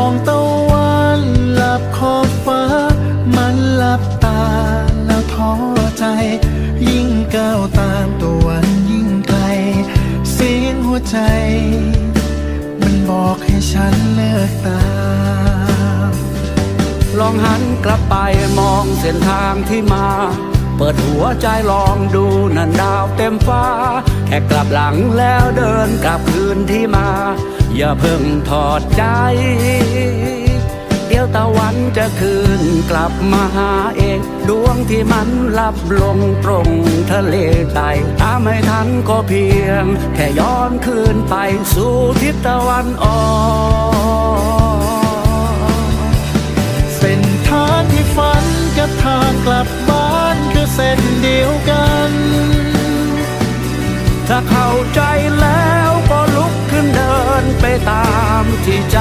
องตะวันหลับขอบฟ้า มันหลับตาแล้วท้อใจ ยิ่งก้าวตามตะวันยิ่งไกล เสียงหัวใจ มันบอกให้ฉันเลิกตามลองหันกลับไปมองเส้นทางที่มา เปิดหัวใจลองดูนันดาวเต็มฟ้า ค่กลับหลังแล้วเดินกลับคืนที่มา อย่าเพิ่งถอดใจ เดี๋ยวตะวันจะคืนกลับมาหาเองดวงที่มันลับลงตรงทะเลใต้ตามไม่ทันก็เพียง แค่ย้อนคืนไปสู่ทิศตะวันออกเส้นทางที่ฝันกับทางกลับบ้านคือเส้นเดียวกัน ถ้าเข้าใจแล้วก็ลุกขึ้นเดินไปตามที่ใจ